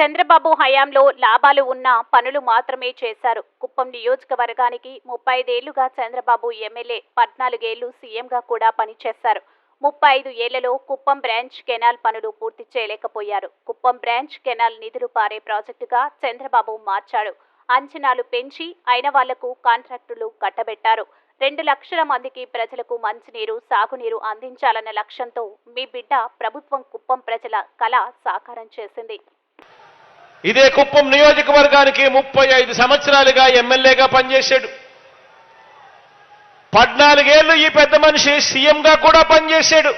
చంద్రబాబు హయాంలో లాభాలు ఉన్న పనులు మాత్రమే చేశారు. కుప్పం నియోజకవర్గానికి ముప్పై ఐదేళ్ళుగా చంద్రబాబు ఎమ్మెల్యే పద్నాలుగేళ్ళు సీఎంగా కూడా పనిచేశారు. ముప్పై ఐదు ఏళ్ళలో కుప్పం బ్రాంచ్ కెనాల్ పనులు పూర్తి చేయలేకపోయారు. కుప్పం బ్రాంచ్ కెనాల్ నిధులు పారే ప్రాజెక్టుగా చంద్రబాబు మార్చాడు. అంచనాలు పెంచి అయిన వాళ్ళకు కాంట్రాక్టులు కట్టబెట్టారు. రెండు లక్షల మందికి ప్రజలకు మంచినీరు సాగునీరు అందించాలన్న లక్ష్యంతో మీ బిడ్డ ప్రభుత్వం కుప్పం ప్రజల కళ సాకారం చేసింది. ఇదే కుప్పం నియోజకవర్గానికి ముప్పై ఐదు సంవత్సరాలుగా ఎమ్మెల్యేగా పనిచేశాడు. పద్నాలుగేళ్ళు ఈ పెద్ద మనిషి సీఎంగా కూడా పనిచేశాడు.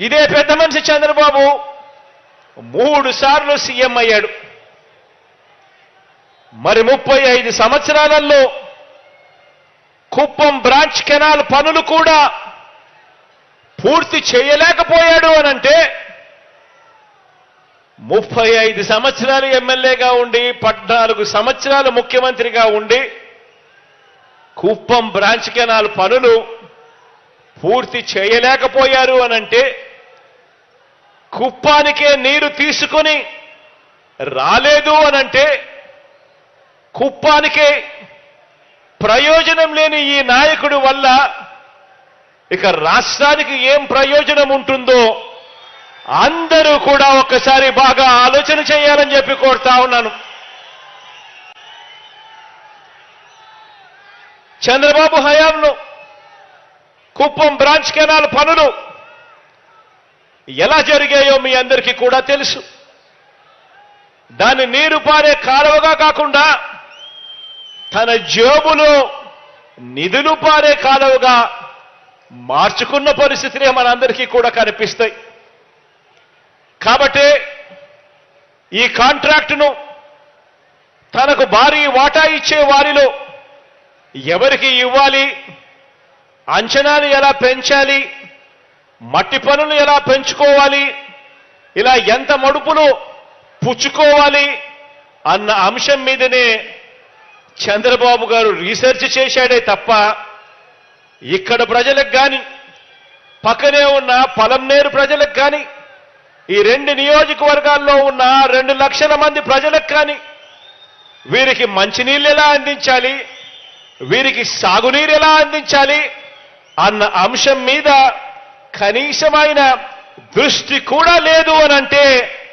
ఇదే పెద్ద మనిషి చంద్రబాబు మూడు సార్లు సీఎం అయ్యాడు. మరి ముప్పై ఐదు సంవత్సరాలలో కుప్పం బ్రాంచ్ కెనాల్ పనులు కూడా పూర్తి చేయలేకపోయాడు అనంటే ముప్పై ఐదు సంవత్సరాలు ఎమ్మెల్యేగా ఉండి పద్నాలుగు సంవత్సరాలు ముఖ్యమంత్రిగా ఉండి కుప్పం బ్రాంచ్ కెనాల్ పనులు పూర్తి చేయలేకపోయారు అనంటే కుప్పానికే నీరు తీసుకొని రాలేదు అనంటే కుప్పానికే ప్రయోజనం లేని ఈ నాయకుడి వల్ల ఇక రాష్ట్రానికి ఏం ప్రయోజనం ఉంటుందో అందరూ కూడా ఒక్కసారి బాగా ఆలోచన చేయాలని చెప్పి కోరుతా ఉన్నాను. చంద్రబాబు హయాంలో కుప్పం బ్రాంచ్ కెనాల్ పనులు ఎలా జరిగాయో మీ అందరికీ కూడా తెలుసు. దాన్ని నీరు పారే కాలువగా కాకుండా తన జేబులో నిధులు పారే కాలువగా మార్చుకున్న పరిస్థితులే మనందరికీ కూడా కనిపిస్తాయి. కాబట్టి ఈ కాంట్రాక్టును తనకు భారీ వాటా ఇచ్చే వారిలో ఎవరికి ఇవ్వాలి? అంచనాలు ఎలా పెంచాలి? మట్టి పనులు ఎలా పెంచుకోవాలి? ఇలా ఎంత మడుపులు పుచ్చుకోవాలి? అన్న అంశం మీదనే చంద్రబాబు గారు రీసెర్చ్ చేశాడే తప్ప ఇక్కడ ప్రజలకు కానీ పక్కనే ఉన్న పలంనేరు ప్రజలకు కానీ ఈ రెండు నియోజకవర్గాల్లో ఉన్న రెండు లక్షల మంది ప్రజలకు కానీ వీరికి మంచినీళ్ళు ఎలా అందించాలి? వీరికి సాగునీరు ఎలా అందించాలి? అన్న అంశం మీద కనీసమైన దృష్టి కూడా లేదు అనంటే